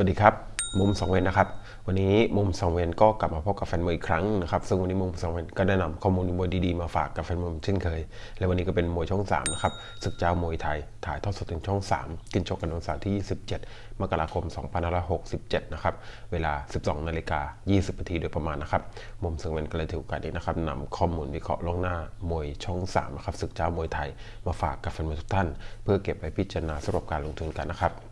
วัสดีครับ มุมสองเวนนะครับ วันนี้มุมสองเวนก็กลับมาพบกับแฟนมวยอีกครั้งนะครับ ซึ่งวันนี้มุมสองเวนก็ได้นำข้อมูลมวยดีๆมาฝากกับแฟนมวยเช่นเคย และวันนี้ก็เป็นมวยช่อง3นะครับศึกเจ้ามวยไทย ถ่ายทอดสดถึงช่อง 3 กินชกกันวันเสาร์ที่ 27 มกราคม 2567 นะครับ เวลา 12 นาฬิกา 20 นาทีโดยประมาณนะครับ มุมสองเวนก็เลยถือโอกาสนี้นะครับนำข้อมูลวิเคราะห์ล่วงหน้ามวยช่อง3นะครับศึกเจ้ามวยไทยมาฝากกับแฟนมวยทุกท่าน เพื่อเก็บไว้พิจารณาสำหรับการลงทุนกันนะครับ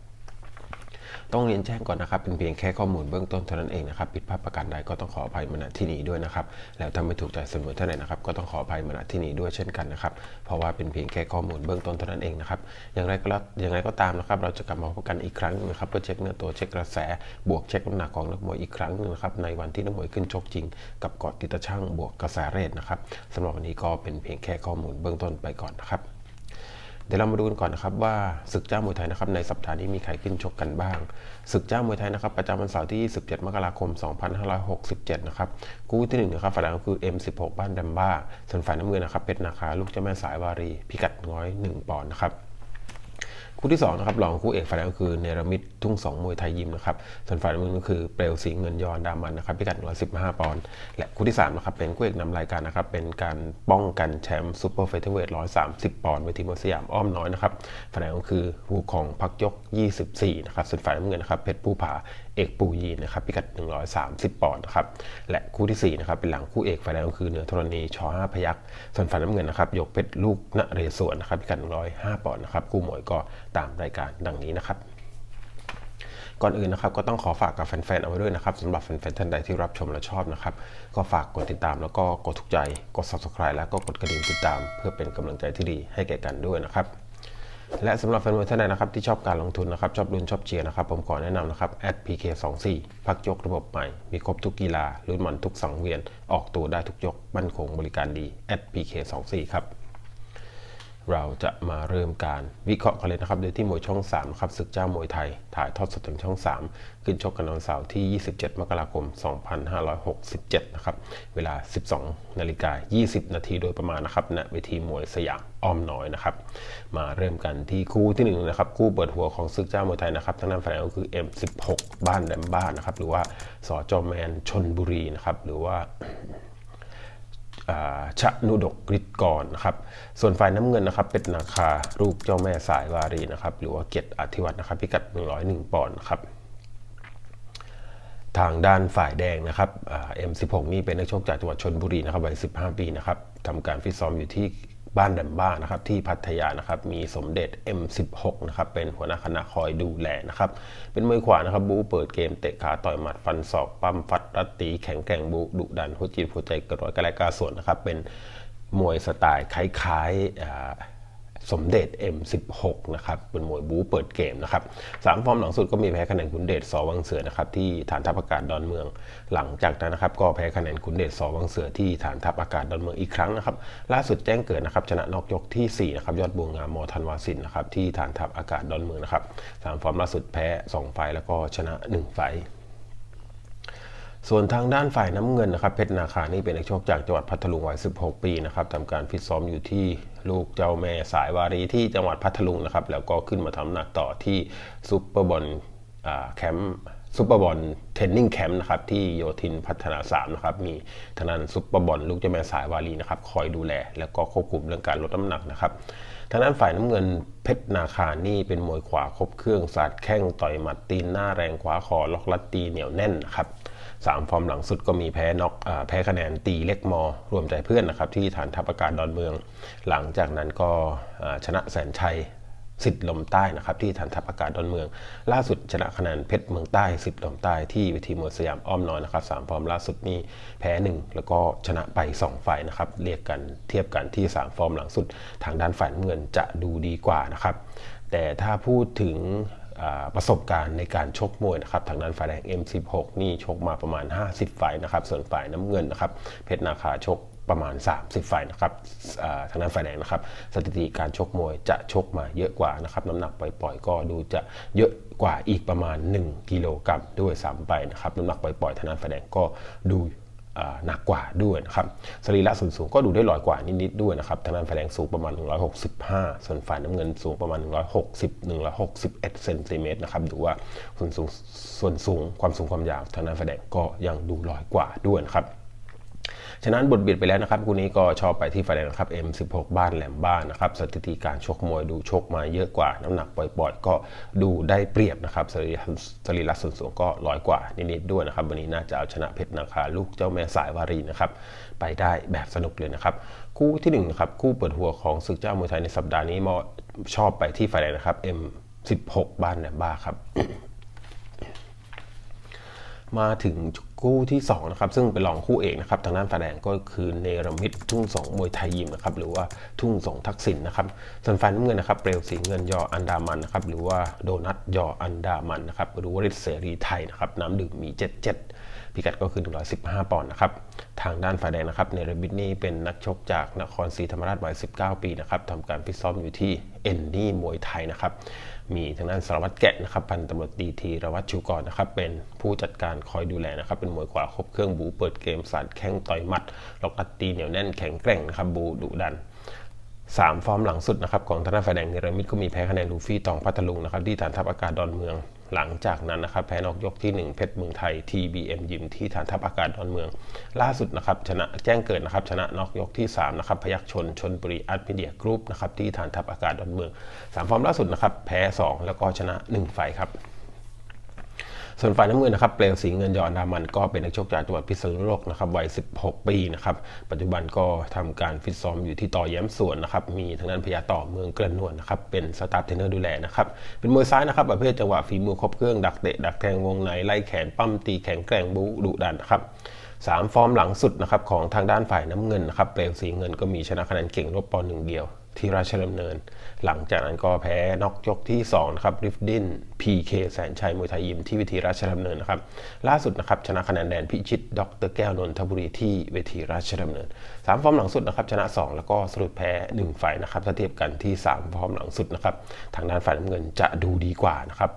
ต้องเรียนแจ้งก่อนนะครับ เป็นเพียงแค่ข้อมูลเบื้องต้นเท่านั้นเองนะครับผิดพลาดประการใดก็ต้องขออภัยมาณที่นี้ด้วยนะครับ แล้วถ้าไม่ถูกใจเสมอเท่าไหร่นะครับ ก็ต้องขออภัยมาณที่นี้ด้วยเช่นกันนะครับ เพราะว่าเป็นเพียงแค่ข้อมูลเบื้องต้นเท่านั้นเองนะครับ อย่างไรก็แล้วอย่างไรก็ตามนะครับ เราจะกลับมาพบกันอีกครั้งหนึงนะครับเพื่อเช็คเนื้อตัวเช็คกระแส บวกเช็คน้ำหนักของนักมวยอีกครั้งหนึงนะครับ ในวันที่นักมวยขึ้นชกจริง กับกอดติดตะช่างบวกกระแสเรทนะครับสำหรับวันนี้ก็เป็นเพียงแค่ข้อมูลเบื้องต้นไปก่อนนะครับ เดี๋ยวเรามาดูกันก่อนนะครับว่าศึกเจ้ามวยไทยนะครับในสัปดาห์นี้มีใครขึ้นชกกันบ้างศึกเจ้ามวยไทยนะครับประจำวันเสาร์ที่ 17 มกราคม 2567 นะครับคู่ที่หนึ่งนะครับฝ่ายแดงคือ M16 บ้านดัมบ้าส่วนฝ่ายน้ำเงินนะครับเพชรนาคาลูกเจ้าแม่สายวารี พิกัดน้อย 1 ปอนด์นะครับ คู่ที่2นะครับรองคู่เอกฝ่ายแดงก็คือเนรมิตทุ่งสองมวยไทยยิมนะครับส่วนฝ่ายน้ำเงินก็คือเปลวสีเงินยอนดามันนะครับพิกัด115 ปอนด์และคู่ที่3นะครับเป็นคู่เอกนำรายการนะครับเป็นการป้องกันแชมป์ซูเปอร์เฟเธอร์เวท130 ปอนด์เวทีมวยสยามอ้อมน้อยนะครับฝ่ายแดงก็คือวูของพักยก 24นะครับส่วนฝ่ายน้ำเงินนะครับเพชรผู้ผา เอกปูยีนะครับพิกัด 130 ปอนด์นะครับและคู่ที่ 4 นะครับ เป็นหลังคู่เอกฝ่ายแดงก็คือเหนือธรณีช5พยักส่วนฝ่ายน้ำเงินนะครับยกเพชรลูกนเรศวรนะครับพิกัด 105 ปอนด์นะครับคู่มวยก็ตามรายการดังนี้นะครับก่อนอื่นนะครับก็ต้องขอฝากกับแฟนๆเอาไว้ด้วยนะครับสำหรับแฟนๆท่านใดที่รับชมและชอบนะครับ ก็ฝากกดติดตามแล้วก็กดถูกใจ กด subscribe แล้วก็กดกระดิ่งติดตาม เพื่อเป็นกำลังใจที่ดีให้แก่กันด้วยนะครับ และสำหรับแฟนมวยท่านใดนะครับที่ชอบการลงทุนนะครับชอบลุ้นชอบเชียร์นะครับผมขอแนะนำนะครับ @pk24 พักยกระบบใหม่ มีครบทุกกีฬาลุ้นมันทุกสังเวียน ออกตัวได้ทุกยกมั่นคงบริการดี @pk24 ครับเราจะมาเริ่มการวิเคราะห์กันเลยนะครับโดยที่มวยช่อง3นะครับศึกเจ้ามวยไทย ถ่ายทอดสดทางช่อง 3 ขึ้นชกกันวันเสาร์ที่ 27 มกราคม 2567 นะครับ เวลา 12 นาฬิกา 20 นาทีโดยประมาณนะครับณเวทีมวยสยาม อ้อมน้อยนะครับ มาเริ่มกันที่คู่ที่1นะครับคู่เปิดหัวของศึกเจ้ามวยไทยนะครับทั้งนั้นแฟนก็คือ M16 บ้านแหลมบ้านนะครับหรือว่าสอจอแมนชนบุรีนะครับหรือว่าชะนุดกฤทธิ์กรนะครับ ส่วนฝ่ายน้ำเงินนะครับ เป็นนาคาลูกเจ้าแม่สายวารีนะครับ หรือว่าเกียรติอธิวัฒน์นะครับ พิกัด 101 ปอนด์ครับ ทางด้านฝ่ายแดงนะครับเอ็มสิบหกนี่เป็นนักชกจากจังหวัดชนบุรีนะครับวัย 15 ปีนะครับทำการฟิตซ้อมอยู่ที่ บ้านแดมบ้านะครับที่พัทยานะครับมีสมเด็จ M16 นะครับเป็นหัวหน้าคณะคอยดูแลนะครับเป็นมวยขวานะครับบูเปิดเกมเตะขาต่อยหมัดฟันศอกปั้มฟัดรัดตีแข็งแกร่งบูดุดันหัวจิตหัวใจกระโดดกระไรกาส่วนนะครับเป็นมวยสไตล์คล้ายๆ สมเด็จ M16 นะครับเป็นมวยบู๊เปิดเกมนะครับสามฟอร์มหลังสุดก็มีแพ้คะแนนขุนเดชสวังเสือนะครับที่ฐานทัพอากาศดอนเมือง หลังจากนั้นนะครับก็แพ้คะแนนขุนเดชสวังเสือที่ฐานทัพอากาศดอนเมืองอีกครั้งนะครับล่าสุดแจ้งเกิดนะครับชนะนอกยกที่4นะครับยอดบวงงามมอธันวาสินนะครับที่ฐานทัพอากาศดอนเมืองนะครับสามฟอร์มล่าสุดแพ้ 2 ไฟแล้วก็ชนะ 1 ไฟ ส่วนทางด้านฝ่ายน้ำเงินนะครับเพชรนาคานี่เป็นนักชกจากจังหวัดพัทลุงวัย 16 ปีนะครับทำการฟิตซ้อมอยู่ที่ลูกเจ้าแม่สายวารีที่จังหวัดพัทลุงนะครับแล้วก็ขึ้นมาทำหนักต่อที่ซูเปอร์บอลแคมป์ซูเปอร์บอลเทรนนิ่งแคมป์นะครับที่โยธินพัฒนา3นะครับมีทางด้านซูเปอร์บอลลูกเจ้าแม่สายวารีนะครับคอยดูแล แล้วก็ควบคุมเรื่องการลดน้ำหนักนะครับทางด้านฝ่ายน้ำเงินเพชรนาคานี่เป็นมวยขวาครบเครื่องสาดแข้งต่อยหมัดตีนหน้าแรงขวาคอล็อกลัดตีเหนียวแน่นนะครับ สามฟอร์มหลังสุดก็มีแพ้น็อกแพ้คะแนนตีเล็กมอ รวมใจเพื่อนนะครับที่ฐานทัพอากาศดอนเมือง หลังจากนั้นก็ชนะแสนชัยสิทธิ์ลมใต้นะครับที่ฐานทัพอากาศดอนเมือง ล่าสุดชนะคะแนนเพชรเมืองใต้สิทธิ์ลมใต้ที่เวทีมวยสยามอ้อมน้อยนะครับสามฟอร์มล่าสุดนี่แพ้หนึ่งแล้วก็ชนะไป 2 ฝ่ายนะครับเรียกกันเทียบกันที่ 3 ฟอร์มหลังสุด ทางด้านฝ่ายเงินจะดูดีกว่านะครับแต่ถ้าพูดถึง ประสบการณ์ในการชกมวยนะครับทางด้านฝ่ายแดง M16 นี่ชกมาประมาณ 50 ไฟนะครับ ส่วนฝ่ายน้ำเงินนะครับ เพชรนาคาชกประมาณ 30 ไฟนะครับทางด้านฝ่ายแดงนะครับ สถิติการชกมวยจะชกมาเยอะกว่านะครับ น้ำหนักปล่อยๆ ก็ดูจะเยอะกว่าอีกประมาณ 1 กิโลกรัมด้วยซ้ำไปนะครับ น้ำหนักปล่อยๆทางด้านฝ่ายแดงก็ดู หนักกว่าด้วยนะครับสรีระส่วนสูงก็ดูได้ลอยกว่านิดๆด้วยนะครับทางด้านฝ่ายแดงสูงประมาณ 165 ส่วนฝ่ายน้ำเงินสูงประมาณ 160 161เซนติเมตรนะครับดูว่าส่วนสูงส่วนสูงความสูงความยาวทางด้านฝ่ายแดงก็ยังดูลอยกว่าด้วยนะครับ ฉะนั้นบทเบียดไปแล้วนะครับคู่นี้ก็ชอบไปที่ฝ่ายแดงนะครับ M16 บ้านแหลมบ้านนะครับสถิติการชกมวยดูชกมาเยอะกว่า น้ำหนักปล่อยๆก็ดูได้เปรียบนะครับสรีระสรีระส่วนสูงก็ร้อยกว่านิดๆด้วยนะครับวันนี้น่าจะเอาชนะเพชรนาคาลูกเจ้าแม่สายวารีนะครับไปได้แบบสนุกเลยนะครับคู่ที่1นนะครับคู่เปิดหัวของศึกเจ้ามวยไทยในสัปดาห์นี้มอชอบไปที่ฝ่ายแดงนะครับ M16 บ้านแหลมบ้าครับมาถึง คู่ที่2นะครับซึ่งเป็นรองคู่เอกนะครับทางด้านฝ่ายแดงก็คือเนรมิตทุ่งสงมวยไทยยิมนะครับหรือว่าทุ่งสงทักษิณนะครับส่วนฝ่ายน้ำเงินนะครับเปลวสีเงินยออันดามันนะครับหรือว่าโดนัทยออันดามันนะครับหรือว่าฤทธิ์เสรีไทยนะครับน้ำดื่มมี 77 พิกัดก็คือ115 ปอนด์นะครับ ทางด้านฝ่ายแดงนะครับเนรมิตนี่เป็นนักชกจากนครศรีธรรมราชวัย 19 ปีนะครับทำการฟิตซ้อมอยู่ที่เอ็นนี่มวยไทยนะครับ มีทางด้านสารวัตรแกะนะครับพันตำรวจดีทีรวัตชูกรนะครับเป็นผู้จัดการคอยดูแลนะครับ เป็นมวยขวาครบเครื่องบูเปิดเกมสาดแข้งต่อยหมัดล็อกอัดตีเหนียวแน่นแข็งแกร่งนะครับบูดุดัน3ฟอร์มหลังสุดนะครับของทาน้าฝ่ายแดงเนรมิตก็มีแพ้คะแนนลูฟี่ตองพัทลุงนะครับที่ฐานทัพอากาศดอนเมือง หลังจากนั้นนะครับแพ้นอกยกที่ 1 เพชรเมืองไทย TBM ยิมที่ฐานทัพอากาศดอนเมือง ล่าสุดนะครับชนะแจ้งเกิดนะครับชนะนอกยกที่3นะครับพยักชนชนบุรีอาร์ตพีเดียกรุ๊ปนะครับที่ฐานทัพอากาศดอนเมือง3ฟอร์มล่าสุดนะครับแพ้ 2 แล้วก็ชนะ 1 ไฟครับ ส่วนฝ่ายน้ำเงินนะครับเปลวสีเงินยอนดามันก็เป็นนักชกจากจังหวัดพิษณุโลกนะครับวัย 16 ปีนะครับปัจจุบันก็ทำการฟิตซ้อมอยู่ที่ต่อแย้มสวนนะครับมีทางด้านพยาต่อเมืองเกระนวลนะครับเป็นสตาฟเทรนเนอร์ดูแลนะครับเป็นมวยซ้ายนะครับประเภทจังหวะฝีมือครบเครื่องดักเตะดักแทงวงในไล่แขนปั้มตีแข็งแกร่งบูดุดันนะครับสามฟอร์มหลังสุดนะครับของทางด้านฝ่ายน้ำเงินนะครับเปลวสีเงินก็มีชนะคะแนนเก่งลบปอนหนึ่งเดียว ที่ราชดำเนิน หลังจากนั้นก็แพ้น็อกยกที่2นะครับริฟดิน PK แสนชัยมวยไทยยิมที่เวทีราชดำเนินนะครับล่าสุดนะครับชนะคะแนนแดนพิชิต ดรแก้วนนทบุรีที่เวทีราชดำเนิน 3 ฟอร์มหลังสุดนะครับชนะ 2 แล้วก็สรุปแพ้ 1 ฝ่ายนะครับถ้าเทียบกันที่ 3 ฟอร์มหลังสุดนะครับทางด้านฝ่ายน้ำเงินจะดูดีกว่านะครับ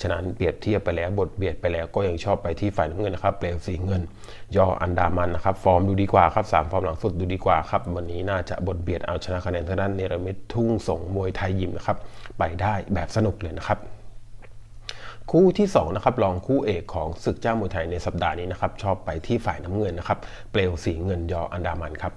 ฉะนั้นเปรียบเทียบไปแล้วบทเบียดไปแล้วก็ยังชอบไปที่ฝ่ายน้ำเงินนะครับเปลวสีเงินยออันดามันนะครับ ฟอร์มดูดีกว่าครับสามฟอร์มหลังสุดดูดีกว่าครับวันนี้น่าจะบทเบียดเอาชนะคะแนนทางด้านเนรมิตทุ่งส่งมวยไทยยิมนะครับไปได้แบบสนุกเลยนะครับคู่ที่2นะครับรองคู่เอกของศึกเจ้ามวยไทยในสัปดาห์นี้นะครับชอบไปที่ฝ่ายน้ำเงินนะครับเปลวสีเงินยออันดามันครับ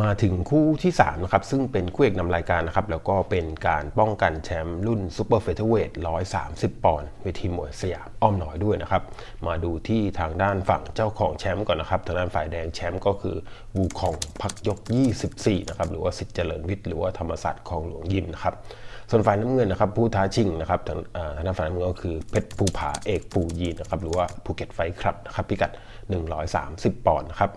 มาถึงคู่ที่3นะครับซึ่งเป็นคู่เอกนำรายการนะครับแล้วก็เป็นการป้องกันแชมป์รุ่นซูเปอร์เฟเธอร์เวท130 ปอนด์เวทีมวยสยามอ้อมน้อยด้วยนะครับ มาดูที่ทางด้านฝั่งเจ้าของแชมป์ก่อนนะครับ ทางด้านฝ่ายแดงแชมป์ก็คือวูคองพักยก 24 นะครับหรือว่าสิทธิ์เจริญวิทย์หรือว่าธรรมศาสตร์คลองหลวงยิมนะครับส่วนฝ่ายน้ำเงินนะครับผู้ท้าชิงนะครับทางทางด้านฝ่ายน้ำเงินก็คือเพชรภูผาเอกปูยีนนะครับหรือว่าภูเก็ตไฟครับนะครับพิกัด 130 ปอนด์นะครับ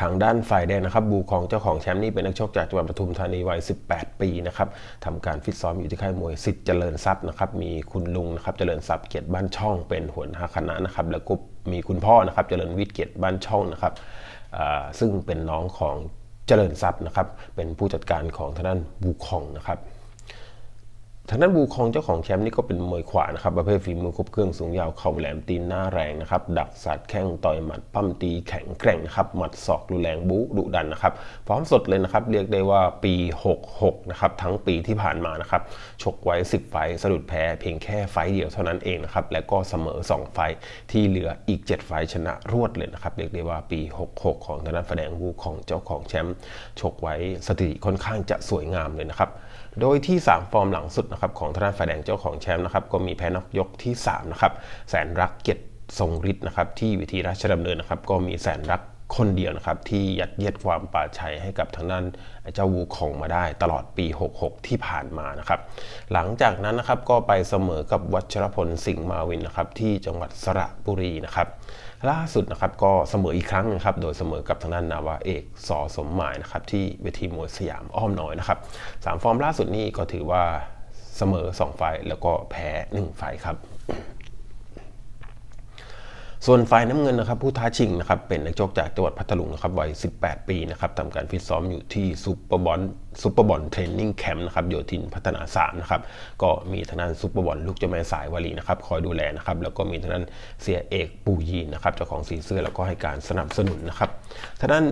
ทางด้านฝ่ายแดงนะครับบูของเจ้าของแชมป์นี่เป็นนักชกจากจังหวัดปทุมธานีวัย 18 ปีนะครับทำการฟิตซ้อมอยู่ที่ค่ายมวยสิทธิ์เจริญทรัพย์นะครับมีคุณลุงนะครับเจริญทรัพย์เกียรติบ้านช่องเป็นหัวหน้าคณะนะครับแล้วก็มีคุณพ่อนะครับเจริญวิทย์เกียรติบ้านช่องนะครับซึ่งเป็นน้องของเจริญทรัพย์นะครับเป็นผู้จัดการของทางด้านบูคองนะครับ ทางด้านบูคองเจ้าของแชมป์นี่ก็เป็นมวยขวานะครับประเภทฝีมือครบเครื่องสูงยาวเข่าแหลมตีนหน้าแรงนะครับดักสัดแข้งต่อยหมัดปั้มตีแข็งแกร่งนะครับหมัดศอกรุนแรงบูดุดันนะครับพร้อมสดเลยนะครับเรียกได้ว่าปี 66นะครับทั้งปีที่ผ่านมานะครับชกไว้ 10 ไฟสะดุดแพ้เพียงแค่ไฟเดียวเท่านั้นเองนะครับและก็เสมอ 2 ไฟที่เหลืออีก 7 ไฟชนะรวดเลยนะครับเรียกได้ว่าปี 66 ของทางด้านแสดงบูของเจ้าของแชมป์ชกไว้สถิติค่อนข้างจะสวยงามเลยนะครับ โดยที่ 3 ฟอร์มหลังสุดนะครับของทางด้านฝ่ายแดงเจ้าของแชมป์นะครับก็มีแพ้นอกยกที่3นะครับแสนรักเกียรติทรงฤทธิ์นะครับที่วิธีราชดำเนินนะครับก็มีแสนรัก คนเดียวนะครับที่ยัดเยียดความป่าชัยให้กับทางด้านเจ้าวูคงมาได้ตลอดปี 66 ที่ผ่านมานะครับ หลังจากนั้นนะครับก็ไปเสมอกับวัชรพลสิงห์มาวินนะครับที่จังหวัดสระบุรีนะครับ ล่าสุดนะครับก็เสมออีกครั้งนะครับ โดยเสมอกับทางด้านนาวาเอกสอสมหมายนะครับที่เวทีมวยสยามอ้อมน้อยนะครับสามฟอร์มล่าสุดนี้ก็ถือว่าเสมอ 2 ไฟแล้วก็แพ้ 1 ไฟครับ ส่วนฝ่ายน้ำเงินนะครับผู้ท้าชิงนะครับเป็นนักชกจากจังหวัดพัทลุงนะครับวัย 18 ปีนะครับทำการฟิตซ้อมอยู่ที่ซูเปอร์บอลซูเปอร์บอลเทรนนิ่งแคมป์นะครับโยธินพัฒนาสามนะครับก็มีทางด้านซูเปอร์บอลลูกเจ้าแม่สายวลีนะครับคอยดูแลนะครับแล้วก็มีทางด้านเสียเอกปูยีนนะครับเจ้าของสีเสื้อแล้วก็ให้การสนับสนุนนะครับทางด้าน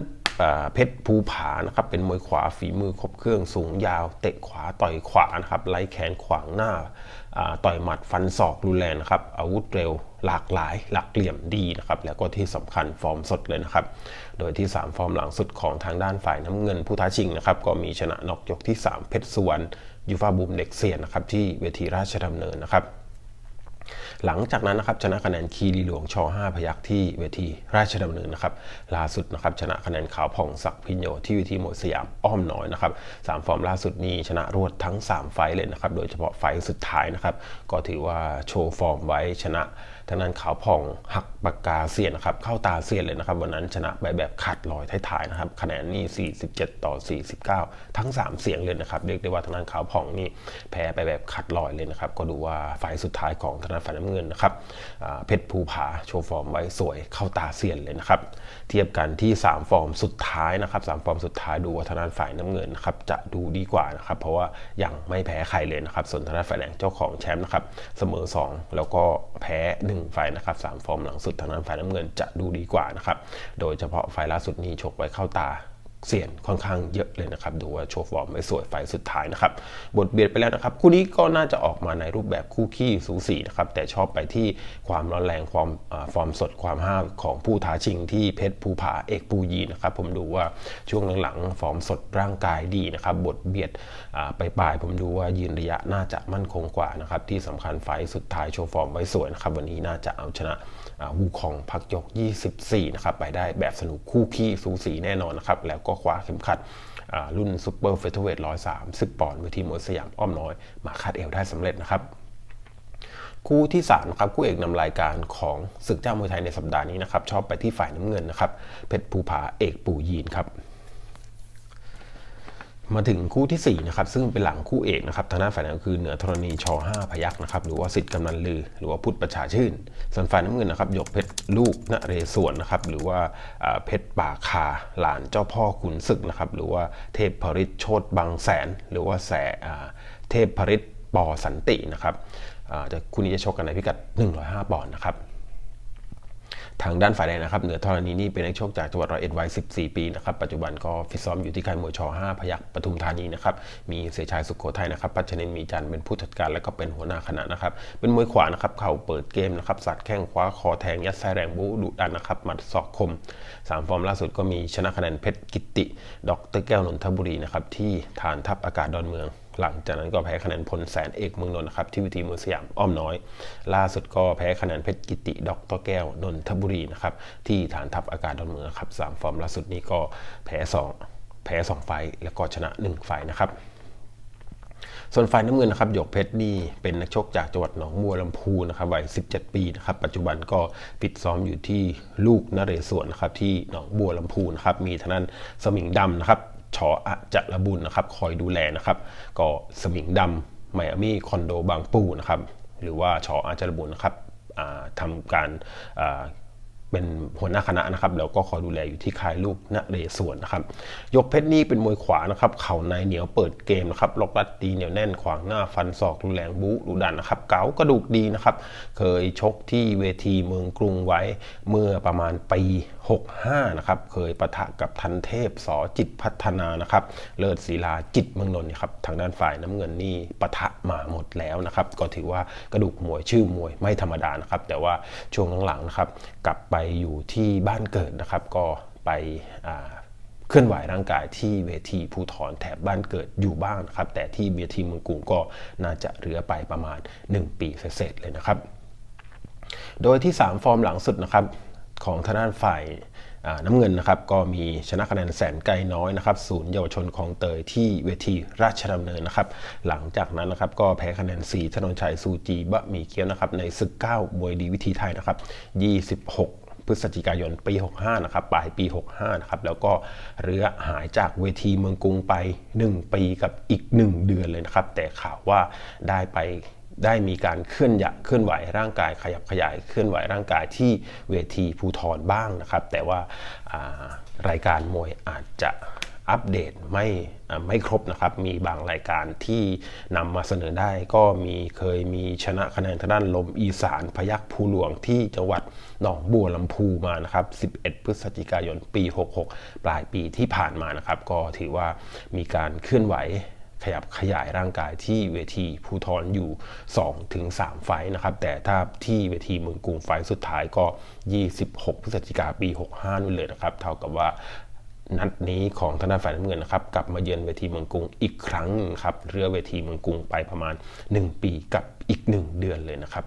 เพชรภูผานะครับเป็นมวยขวาฝีมือครบเครื่องสูงยาว เตะขวาต่อยขวานะครับไล่แขนขวางหน้าต่อยหมัดฟันศอกรุนแรงนะครับอาวุธเร็ว หลากหลายหลักเหลี่ยมดีนะครับแล้วก็ที่สำคัญฟอร์มสดเลยนะครับ โดยที่ 3 ฟอร์มหลังสุดของทางด้านฝ่ายน้ำเงินผู้ท้าชิงนะครับก็มีชนะนอกยกที่ 3 เพชรสุวรรณยูฟาบูมเด็กเซียนนะครับที่เวทีราชดำเนินนะครับหลังจากนั้นนะครับชนะคะแนนคีรีหลวงช5พยักที่เวทีราชดำเนินนะครับล่าสุดนะครับชนะคะแนนขาวผ่องศักพิญโยที่เวทีหมดสยามอ้อมน้อยนะครับสามฟอร์มล่าสุดนี้ชนะรวดทั้ง 3 ไฟเลยนะครับโดยเฉพาะไฟสุดท้ายนะครับก็ถือว่าโชว์ฟอร์มไว้ชนะ ทางนั้นขาวผ่องหักปากกาเสียนนะครับ เข้าตาเสียนเลยนะครับ วันนั้นชนะไปแบบขาดลอยท้ายๆนะครับ คะแนนนี่ 47 ต่อ 49 ทั้ง 3 เสียงเลยนะครับ เรียกได้ว่าทางนั้นขาวผ่องนี่แพ้ไปแบบขาดลอยเลยนะครับ ก็ดูว่าฝ่ายสุดท้ายของทางนั้นฝ่ายน้ำเงินนะครับเพชรภูผาโชว์ฟอร์มไว้สวยเข้าตาเสียนเลยนะครับ เทียบกันที่ 3 ฟอร์มสุดท้ายนะครับ3ฟอร์มสุดท้ายดูว่าทางนั้นฝ่ายน้ำเงินนะครับจะดูดีกว่านะครับ เพราะว่ายังไม่แพ้ใครเลยนะครับ ส่วนทางนั้นฝ่ายแดงเจ้าของแชมป์นะครับเสมอ 2 แล้วก็แพ้1ไฟนะครับสามฟอร์มหลังสุดทางนั้นฝ่ายน้ำเงินจะดูดีกว่านะครับโดยเฉพาะไฟล่าสุดนี้ชกไว้เข้าตา เสียนค่อนข้างเยอะเลยนะครับ ดูว่าโชว์ฟอร์มไม่สวยไฟสุดท้ายนะครับ บทเบียดไปแล้วนะครับ คู่นี้ก็น่าจะออกมาในรูปแบบคู่ขี้สูสีนะครับ แต่ชอบไปที่ความร้อนแรงความฟอร์มสดความห้าวของผู้ท้าชิงที่เพชรภูผาเอกปูยีนะครับ ผมดูว่าช่วงหลังๆ ฟอร์มสดร่างกายดีนะครับ บทเบียดไปปลายผมดูว่ายืนระยะน่าจะมั่นคงกว่านะครับที่สำคัญไฟสุดท้ายโชว์ฟอร์มไว้สวยนะครับวันนี้น่าจะเอาชนะ วูคองพักยก 24 นะครับ ไปได้แบบสนุกคู่ขี้สูสีแน่นอนนะครับ แล้วก็คว้าเข็มขัดรุ่นซูเปอร์เฟเธอร์เวท130 ปอนด์เวทีมวยสยามอ้อมน้อย มาคาดเอวได้สำเร็จนะครับคู่ที่3ครับคู่เอกนำรายการของศึกเจ้ามวยไทยในสัปดาห์นี้นะครับชอบไปที่ฝ่ายน้ำเงินนะครับเพชรภูผาเอกปู่ยีนครับ มาถึงคู่ที่ 4 นะครับ ซึ่งเป็นหลังคู่เอกนะครับทางด้านฝ่ายนั้นคือเหนือธรณีช5พยักนะครับ หรือว่าสิทธิ์กำนันลือ หรือว่าพุทธประชาชื่น ส่วนฝ่ายน้ำเงินนะครับยกเพชรลูกนเรศวรนะครับ หรือว่าเพชรป่าคาหลานเจ้าพ่อขุนศึกนะครับ หรือว่าเทพพริตโชตบางแสน หรือว่าแสเทพพริตปอสันตินะครับจะคู่นี้จะชกกันในพิกัด 105 ปอนด์นะครับ ทางด้านฝ่ายแดงนะครับ เหนือธรณีนี่เป็นนักชกจากจังหวัดร้อยเอ็ดวัย 14 ปีนะครับ ปัจจุบันก็ฟิตซ้อมอยู่ที่ค่ายมวยช 5 พยักปทุมธานีนะครับ มีเสียชายสุขโขทัยนะครับปัจจเนนมีจันเป็นผู้จัดการและก็เป็นหัวหน้าคณะนะครับ เป็นมวยขวานะครับ เข่าเปิดเกมนะครับ สัตว์แข้งขวาคอแทงยัดไส้แรงบูดุดันนะครับ หมัดศอกคม 3 ฟอร์มล่าสุดก็มีชนะคะแนนเพชรกิติ ดอกเตอร์แก้วนนทบุรีนะครับที่ฐานทัพอากาศดอนเมือง หลังจากนั้นก็แพ้คะแนนพลแสนเอกเมืองนนท์นะครับที่วิธีมือสยามอ้อมน้อย ล่าสุดก็แพ้คะแนนเพชรกิติดอกแก้วนนทบุรีนะครับที่ฐานทัพอากาศดอนเมืองครับสามฟอร์มล่าสุดนี้ก็แพ้2แพ้2ไฟแล้วก็ชนะ 1 ไฟนะครับส่วนฝ่ายน้ำเงินนะครับหยกเพชรนี่เป็นนักชกจากจังหวัดหนองบัวลำพูนะครับวัย 17 ปีนะครับปัจจุบันก็ปิดซ้อมอยู่ที่ลูกนเรศวรนะครับที่หนองบัวลำพูนะครับมีทนั้นสมิงดำนะครับ ชออะจระบุญนะครับ คอยดูแลนะครับ ก็สมิงดำไมอามี่คอนโดบางปูนะครับ หรือว่าชออาจระบุญนะครับทำการเป็นหัวหน้าคณะนะครับแล้วก็คอยดูแลอยู่ที่ค่ายลูกนเรศวรนะครับ ยกเพชรนี่เป็นมวยขวานะครับ เข่าในเหนียวเปิดเกมนะครับล็อกรัดตีเหนียวแน่นขวางหน้าฟันศอกรุนแรงบู๊ดุดันนะครับ เก๋ากระดูกดีนะครับ เคยชกที่เวทีเมืองกรุงไว้เมื่อประมาณปี65นะครับเคยประทะกับทันเทพสอจิตพัฒนานะครับเลิศศิลาจิตเมืองนนท์ครับทางด้านฝ่ายน้ำเงินนี่ประทะมาหมดแล้วนะครับก็ถือว่ากระดูกมวยชื่อมวยไม่ธรรมดานะครับแต่ว่าช่วงหลังๆนะครับกลับไปอยู่ที่บ้านเกิดนะครับก็ไปเคลื่อนไหวร่างกายที่เวทีภูทรแถบบ้านเกิดอยู่บ้างนะครับแต่ที่เวทีเมืองกรุงก็น่าจะเหลือไปประมาณ 1 ปีเศษเลยนะครับ โดยที่ 3 ฟอร์มหลังสุดนะครับ ของทางด้านฝ่ายน้ำเงินนะครับก็มีชนะคะแนนแสนไกลน้อยนะครับศูนย์เยาวชนของเตยที่เวทีราชดำเนินนะครับ หลังจากนั้นนะครับก็แพ้คะแนน 4 ถนนชัยซูจีบะหมี่เกี๊ยวนะครับในศึก9มวยดีวิธีไทยนะครับ 26พฤศจิกายนปี 65 นะครับ ปลายปี 65 นะครับ แล้วก็เรือหายจากเวทีเมืองกรุงไป 1 ปีกับอีก 1 เดือนเลยนะครับ แต่ข่าวว่าได้ไป ได้มีการเคลื่อนยะเคลื่อนไหวร่างกายขยับขยายเคลื่อนไหวร่างกายที่เวทีภูทรบ้างนะครับ แต่ว่ารายการมวยอาจจะอัปเดตไม่ไม่ครบนะครับ มีบางรายการที่นำมาเสนอได้ก็มีเคยมีชนะคะแนนทางด้านลมอีสานพยัคฆ์ภูหลวงที่จังหวัดหนองบัวลำพูมานะครับ 11 พฤศจิกายนปี 66 ปลายปีที่ผ่านมานะครับ ก็ถือว่ามีการเคลื่อนไหว ขยับขยายร่างกายที่เวทีภูทรอยู่ 2-3ถึง3ไฟท์นะครับ แต่ถ้าที่เวทีเมืองกรุงไฟท์สุดท้ายก็ 26 พฤศจิกาปี 65นู่นเลยนะครับ เท่ากับว่านัดนี้ของธนาฝ่ายน้ำเงินนะครับ กลับมาเยือนเวทีเมืองกรุงอีกครั้งครับเรือเวทีเมืองกรุงไปประมาณ 1 ปีกับอีก 1 เดือนเลยนะครับ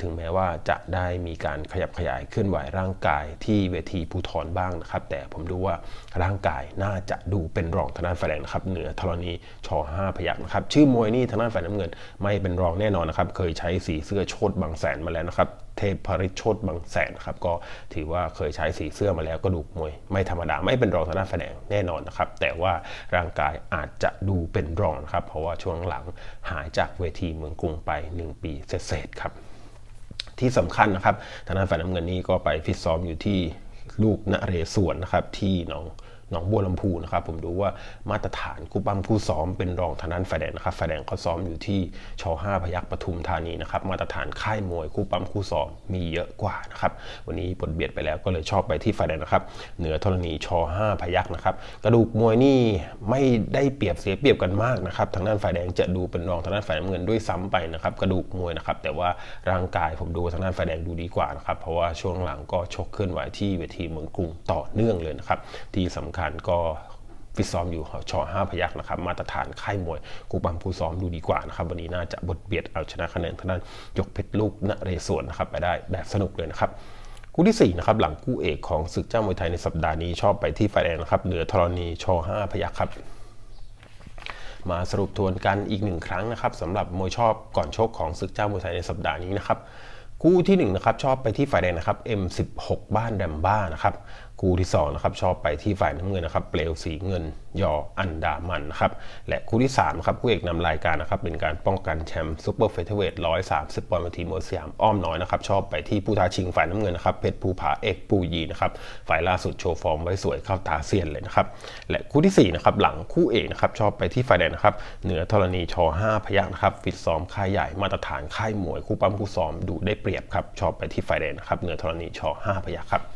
ถึงแม้ว่าจะได้มีการขยับขยายเคลื่อนไหวร่างกายที่เวทีภูทรบ้างนะครับ แต่ผมดูว่าร่างกายน่าจะดูเป็นรองทางด้านฝ่ายแดงนะครับ เหนือธรณีช5พยักนะครับ ชื่อมวยนี่ทางด้านฝ่ายน้ำเงิน ไม่เป็นรองแน่นอนนะครับ เคยใช้สีเสื้อโชดบางแสนมาแล้วนะครับเทพพริชโชตบางแสนครับก็ถือว่าเคยใช้สีเสื้อมาแล้วก็ดูมวย ไม่ธรรมดาไม่เป็นรองทางด้านแสดงแน่นอนนะครับ แต่ว่าร่างกายอาจจะดูเป็นรองครับ เพราะว่าช่วงหลังหายจากเวทีเมืองกรุงไป 1 ปีเศษๆครับ ที่สำคัญนะครับทางด้านฝ่ายน้ำเงินนี่ก็ไปฟิตซ้อมอยู่ที่ลูกนเรศวรนะครับที่หนอง หนองบัวลำพูนะครับผมดูว่ามาตรฐานคู่ปั้มคู่ซ้อมเป็นรองทางด้านฝ่ายแดงนะครับฝ่ายแดงเขาซ้อมอยู่ที่ช5พยัคฆ์ปทุมธานีนะครับมาตรฐานค่ายมวยคู่ปั้มคู่ซ้อมมีเยอะกว่านะครับวันนี้ปลดเบียดไปแล้วก็เลยชอบไปที่ฝ่ายแดงนะครับเหนือธรณีช5พยัคฆ์นะครับกระดูกมวยนี่ไม่ได้เปรียบเสียเปรียบกันมากนะครับทางด้านฝ่ายแดงจะดูเป็นรองทางด้านฝ่ายน้ำเงินด้วยซ้ำไปนะครับกระดูกมวยนะครับแต่ว่าร่างกายผมดูทางด้านฝ่ายแดงดูดีกว่านะครับเพราะว่าช่วงหลังก็ชกเคลื่อนไหวที่เวทีเมืองกรุงต่อเนื่องเลยนะครับที่สำคัญก็ฟิตซ้อมอยู่ชอ5พยักนะครับ มาตรฐานค่ายมวยกูปังผู้ซ้อมดูดีกว่านะครับ วันนี้น่าจะบทเบียดเอาชนะคะแนนทางด้านยกเพชรลูกนเรศวรนะครับไปได้แบบสนุกเลยนะครับคู่ที่4นะครับหลังคู่เอกของศึกเจ้ามวยไทยในสัปดาห์นี้ชอบไปที่ไฟแดงนะครับเหนือธรณีชอ5พยักครับมาสรุปทวนกันอีกหนึ่งครั้งนะครับสำหรับมวยชอบก่อนชกของศึกเจ้ามวยไทยในสัปดาห์นี้นะครับคู่ที่1นงนะครับชอบไปที่ฝ่ายแดงนะครับ M16 บ้านแดมบ้านะครับ คู่ที่2นะครับชอบไปที่ฝ่ายน้ำเงินนะครับเปลวสีเงินยออันดามันนะครับและคู่ที่3ครับคู่เอกนำรายการนะครับเป็นการป้องกันแชมป์ซูเปอร์เฟเธอร์เวท130ปอนด์ทีมวยสยามอ้อมน้อยนะครับชอบไปที่ผู้ท้าชิงฝ่ายน้ำเงินนะครับเพชรภูผาเอกปูยีนะครับฝ่ายล่าสุดโชว์ฟอร์มไว้สวยเข้าตาเซียนเลยนะครับและคู่ที่4นะครับหลังคู่เอกนะครับชอบไปที่ฝ่ายแดงนะครับเหนือธรณีชอ5พยักนะครับฟิตซ้อมค่ายใหญ่มาตรฐานค่ายมวยคู่ปั้มคู่ซ้อมดูได้เปรียบครับชอบไปที่ฝ่ายแดงนะครับเหนือธรณีชอ5พยักครับ